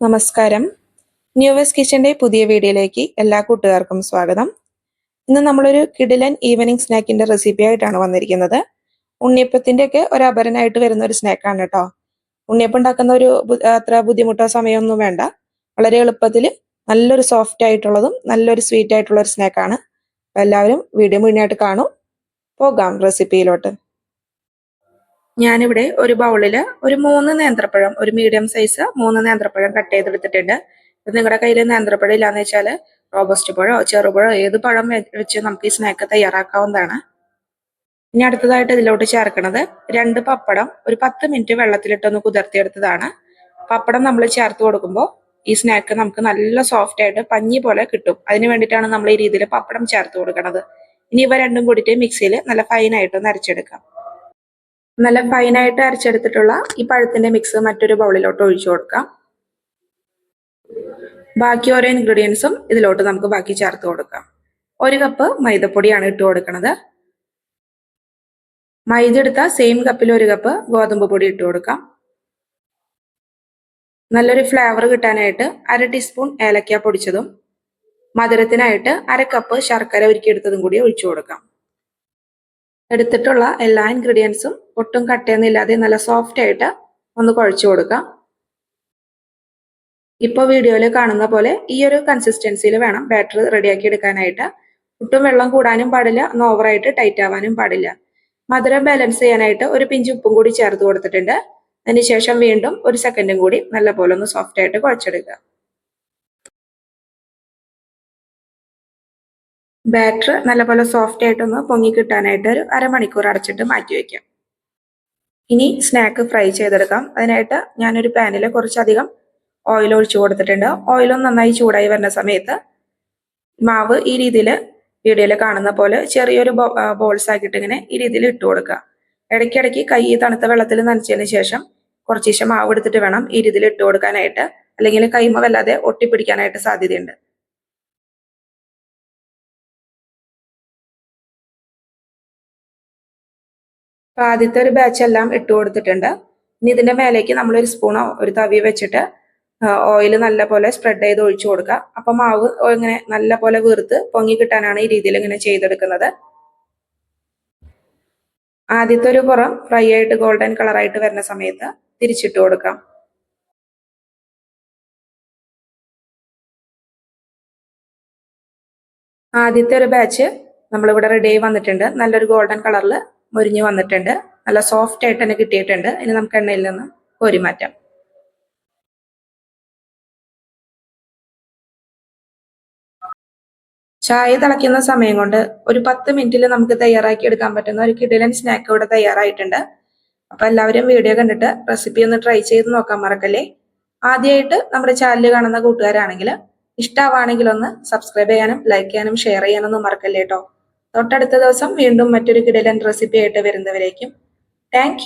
നമസ്കാരം. ന്യൂവേസ് കിച്ചന്റെ പുതിയ വീഡിയോയിലേക്ക് എല്ലാ കൂട്ടുകാർക്കും സ്വാഗതം. ഇന്ന് നമ്മളൊരു കിഡിലൻ ഈവനിങ് സ്നാക്കിന്റെ റെസിപ്പി ആയിട്ടാണ് വന്നിരിക്കുന്നത്. ഉണ്ണിയപ്പത്തിന്റെ ഒക്കെ ഒരു അപരനായിട്ട് വരുന്ന ഒരു സ്നാക്കാണ് കേട്ടോ. ഉണ്ണിയപ്പം ഉണ്ടാക്കുന്ന ഒരു അത്ര ബുദ്ധിമുട്ടോ സമയമൊന്നും വേണ്ട. വളരെ എളുപ്പത്തിൽ നല്ലൊരു സോഫ്റ്റ് ആയിട്ടുള്ളതും നല്ലൊരു സ്വീറ്റ് ആയിട്ടുള്ള ഒരു സ്നാക്കാണ്. എല്ലാവരും വീഡിയോ മുന്നോട്ട് കാണും. പോകാം റെസിപ്പിയിലോട്ട്. ഞാനിവിടെ ഒരു ബൗളിൽ ഒരു മൂന്ന് നേന്ത്രപ്പഴം ഒരു മീഡിയം സൈസ് മൂന്ന് നേന്ത്രപ്പഴം കട്ട് ചെയ്തെടുത്തിട്ടുണ്ട്. ഇത് നിങ്ങളുടെ കയ്യിൽ നേന്ത്രപ്പഴം ഇല്ലാന്ന് വെച്ചാൽ റോബസ്റ്റ് പഴമോ ചെറുപഴമോ ഏത് പഴം വെച്ച് നമുക്ക് ഈ സ്നാക്ക് തയ്യാറാക്കാവുന്നതാണ്. ഇനി അടുത്തതായിട്ട് ഇതിലോട്ട് ചേർക്കുന്നത് രണ്ട് പപ്പടം ഒരു പത്ത് മിനിറ്റ് വെള്ളത്തിലിട്ടൊന്ന് കുതിർത്തിയെടുത്തതാണ്. പപ്പടം നമ്മൾ ചേർത്ത് കൊടുക്കുമ്പോൾ ഈ സ്നാക്ക് നമുക്ക് നല്ല സോഫ്റ്റ് ആയിട്ട് പഞ്ഞി പോലെ കിട്ടും. അതിന് വേണ്ടിയിട്ടാണ് നമ്മൾ ഈ രീതിയിൽ പപ്പടം ചേർത്ത് കൊടുക്കുന്നത് ഇനി ഇവ രണ്ടും കൂടിയിട്ട് മിക്സിയിൽ നല്ല ഫൈനായിട്ടൊന്ന് അരച്ചെടുക്കാം. നല്ല ഫൈനായിട്ട് അരച്ചെടുത്തിട്ടുള്ള ഈ പഴത്തിന്റെ മിക്സ് മറ്റൊരു ബൗളിലോട്ട് ഒഴിച്ചു കൊടുക്കാം. ബാക്കി ഓരോ ഇൻഗ്രീഡിയൻസും ഇതിലോട്ട് നമുക്ക് ബാക്കി ചേർത്ത് കൊടുക്കാം. ഒരു കപ്പ് മൈദപ്പൊടിയാണ് ഇട്ട് കൊടുക്കുന്നത് മൈദ എടുത്ത സെയിം കപ്പിൽ ഒരു കപ്പ് ഗോതമ്പ് പൊടി ഇട്ട് കൊടുക്കാം. നല്ലൊരു ഫ്ലേവർ കിട്ടാനായിട്ട് അര ടീസ്പൂൺ ഏലക്ക പൊടിച്ചതും മധുരത്തിനായിട്ട് അര കപ്പ് ശർക്കര ഉരുക്കിയെടുത്തതും കൂടി ഒഴിച്ചു കൊടുക്കാം. എടുത്തിട്ടുള്ള എല്ലാ ഇൻഗ്രീഡിയൻസും ഒട്ടും കട്ടയൊന്നുമില്ലാതെ നല്ല സോഫ്റ്റ് ആയിട്ട് ഒന്ന് കുഴച്ചു കൊടുക്കാം. ഇപ്പോൾ വീഡിയോയിൽ കാണുന്ന പോലെ ഈ ഒരു കൺസിസ്റ്റൻസിയിൽ വേണം ബാറ്റർ റെഡിയാക്കി എടുക്കാനായിട്ട്. ഒട്ടും വെള്ളം കൂടാനും പാടില്ല ഒന്ന് ഓവറായിട്ട് ടൈറ്റ് ആവാനും പാടില്ല. മധുരം ബാലൻസ് ചെയ്യാനായിട്ട് ഒരു പിഞ്ച് ഉപ്പും കൂടി ചേർത്ത് കൊടുത്തിട്ടുണ്ട്. അതിനുശേഷം വീണ്ടും ഒരു സെക്കൻഡും കൂടി നല്ല പോലെ ഒന്ന് സോഫ്റ്റ് ആയിട്ട് കുഴച്ചെടുക്കുക. ബാറ്റർ നല്ലപോലെ സോഫ്റ്റ് ആയിട്ടൊന്ന് പൊങ്ങി കിട്ടാനായിട്ട് ഒരു അരമണിക്കൂർ അടച്ചിട്ട് മാറ്റി വയ്ക്കാം ഇനി സ്നാക്ക് ഫ്രൈ ചെയ്തെടുക്കാം. അതിനായിട്ട് ഞാനൊരു പാനിൽ കുറച്ചധികം ഓയിൽ ഒഴിച്ചു കൊടുത്തിട്ടുണ്ട്. ഓയിലും നന്നായി ചൂടായി വരുന്ന സമയത്ത് മാവ് ഈ രീതിയിൽ വീഡിയോയിൽ കാണുന്ന പോലെ ചെറിയൊരു ബോൾസ് ആക്കിയിട്ട് ഇങ്ങനെ ഈ രീതിയിൽ ഇട്ട് കൊടുക്കുക. ഇടയ്ക്കിടയ്ക്ക് കൈ തണുത്ത വെള്ളത്തിൽ നനച്ചതിന് ശേഷം കുറച്ച് മാവ് എടുത്തിട്ട് വേണം ഈ രീതിയിൽ ഇട്ട് കൊടുക്കാനായിട്ട്. അല്ലെങ്കിൽ കൈമ വല്ലാതെ ഒട്ടിപ്പിടിക്കാനായിട്ട് സാധ്യതയുണ്ട്. അപ്പൊ ആദ്യത്തെ ഒരു ബാച്ച് എല്ലാം ഇട്ട് കൊടുത്തിട്ടുണ്ട്. ഇനി ഇതിന്റെ മേലേക്ക് ഒരു സ്പൂണോ ഒരു തവി വെച്ചിട്ട് ഓയിൽ നല്ല പോലെ സ്പ്രെഡ് ചെയ്ത് ഒഴിച്ചു കൊടുക്കുക. അപ്പൊ മാവ് ഇങ്ങനെ നല്ല പോലെ വീർത്ത് പൊങ്ങി കിട്ടാനാണ് ഈ രീതിയിൽ ഇങ്ങനെ ചെയ്തെടുക്കുന്നത്. ആദ്യത്തെ ഒരു പുറം ഫ്രൈ ആയിട്ട് ഗോൾഡൻ കളറായിട്ട് വരുന്ന സമയത്ത് തിരിച്ചിട്ട് കൊടുക്കാം. ആദ്യത്തെ ഒരു ബാച്ച് നമ്മളിവിടെ റെഡി ആയി വന്നിട്ടുണ്ട്. നല്ലൊരു ഗോൾഡൻ കളറിൽ മൊരിഞ്ഞ് വന്നിട്ടുണ്ട്. നല്ല സോഫ്റ്റ് ആയിട്ട് തന്നെ കിട്ടിയിട്ടുണ്ട്. ഇനി നമുക്ക് എണ്ണയിൽ നിന്ന് കോരി മാറ്റാം. ചായ തിളയ്ക്കുന്ന സമയം കൊണ്ട് ഒരു പത്ത് മിനിറ്റിൽ നമുക്ക് തയ്യാറാക്കി എടുക്കാൻ പറ്റുന്ന ഒരു കിടിലൻ സ്നാക്ക് ഇവിടെ തയ്യാറായിട്ടുണ്ട്. അപ്പൊ എല്ലാവരും വീഡിയോ കണ്ടിട്ട് റെസിപ്പി ഒന്ന് ട്രൈ ചെയ്ത് നോക്കാൻ മറക്കല്ലേ? ആദ്യമായിട്ട് നമ്മുടെ ചാനൽ കാണുന്ന കൂട്ടുകാരാണെങ്കിൽ ഇഷ്ടമാവാണെങ്കിൽ ഒന്ന് സബ്സ്ക്രൈബ് ചെയ്യാനും ലൈക്ക് ചെയ്യാനും ഷെയർ ചെയ്യാനൊന്നും മറക്കല്ലേ കേട്ടോ തൊട്ടടുത്ത ദിവസം വീണ്ടും മറ്റൊരു കിടലൻ റെസിപ്പി ആയിട്ട് വരുന്നവരേക്കും. താങ്ക്